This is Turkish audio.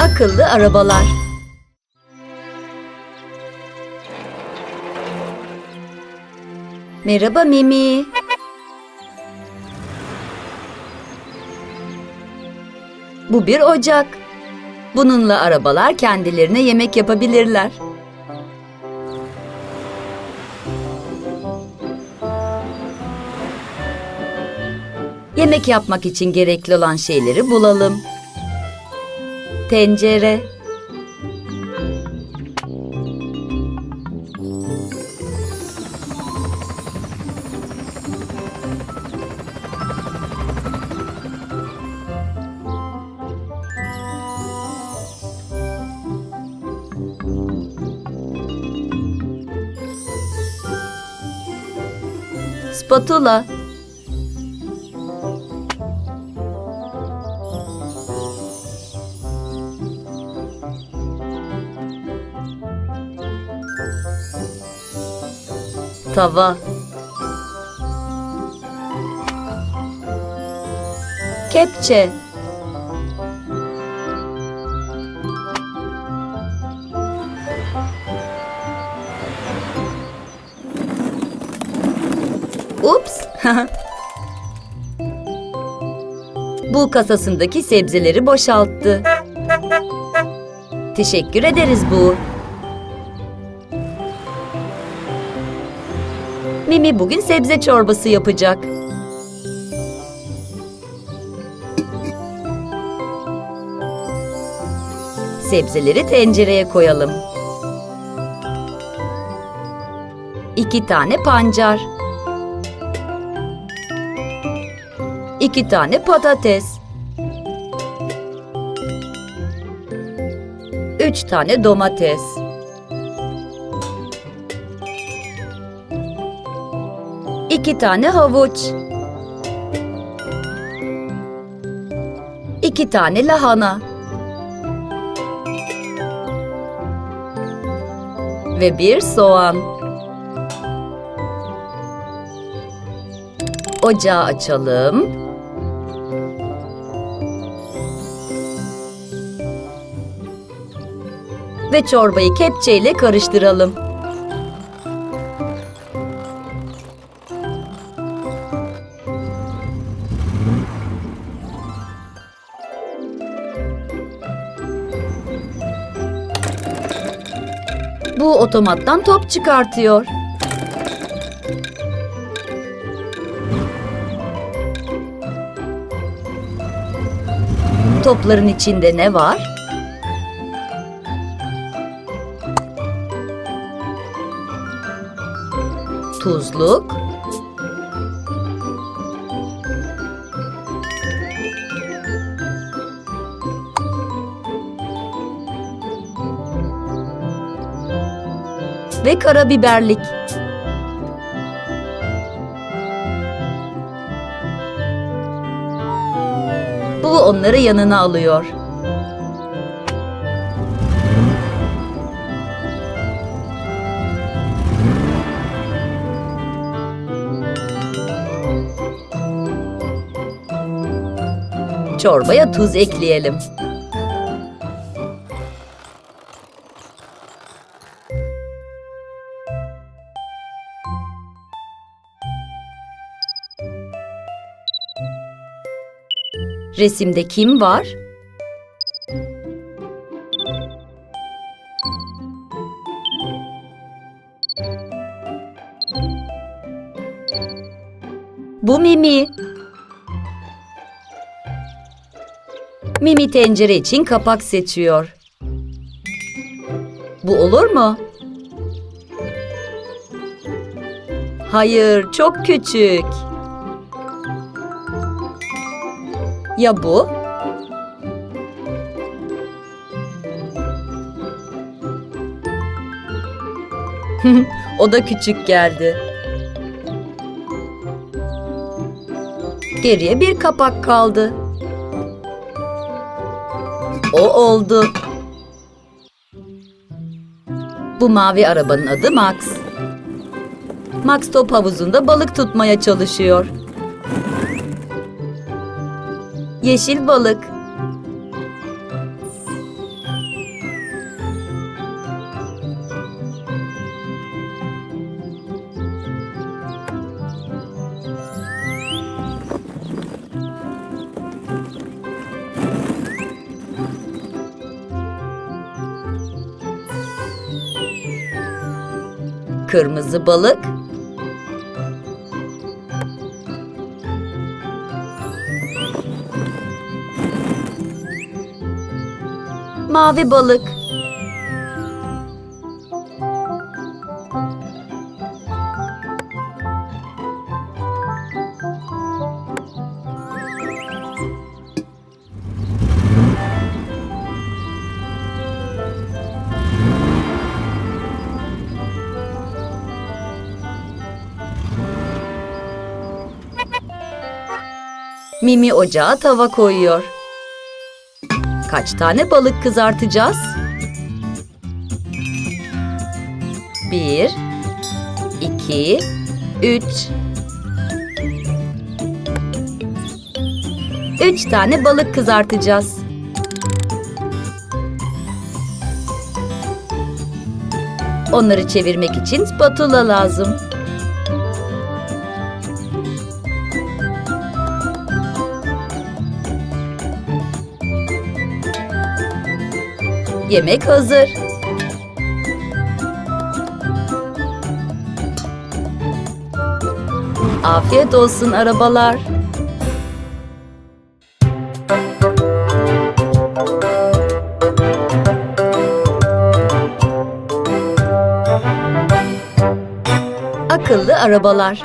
Akıllı arabalar. Merhaba Mimi. Bu bir ocak. Bununla arabalar kendilerine yemek yapabilirler. Yemek yapmak için gerekli olan şeyleri bulalım. Tencere, spatula, tava, kepçe, Ups. Bu kasasındaki sebzeleri boşalttı. Teşekkür ederiz bu. Mimi bugün sebze çorbası yapacak. Sebzeleri tencereye koyalım. İki tane pancar. İki tane patates. Üç tane domates. İki tane havuç. İki tane lahana. Ve bir soğan. Ocağı açalım. Ve çorbayı kepçeyle karıştıralım. Bu otomattan top çıkartıyor. Topların içinde ne var? Tuzluk, ve karabiberlik. Bu onları yanına alıyor. Çorbaya tuz ekleyelim. Resimde kim var? Bu Mimi. Mimi tencere için kapak seçiyor. Bu olur mu? Hayır, çok küçük. Ya bu? o da küçük geldi. Geriye bir kapak kaldı. O oldu. Bu mavi arabanın adı Max. Max top havuzunda balık tutmaya çalışıyor. Yeşil balık. Kırmızı balık Mavi balık. Mimi ocağa tava koyuyor. Kaç tane balık kızartacağız? Bir, iki, üç. Üç tane balık kızartacağız. Onları çevirmek için spatula lazım. Yemek hazır. Afiyet olsun arabalar. Akıllı arabalar.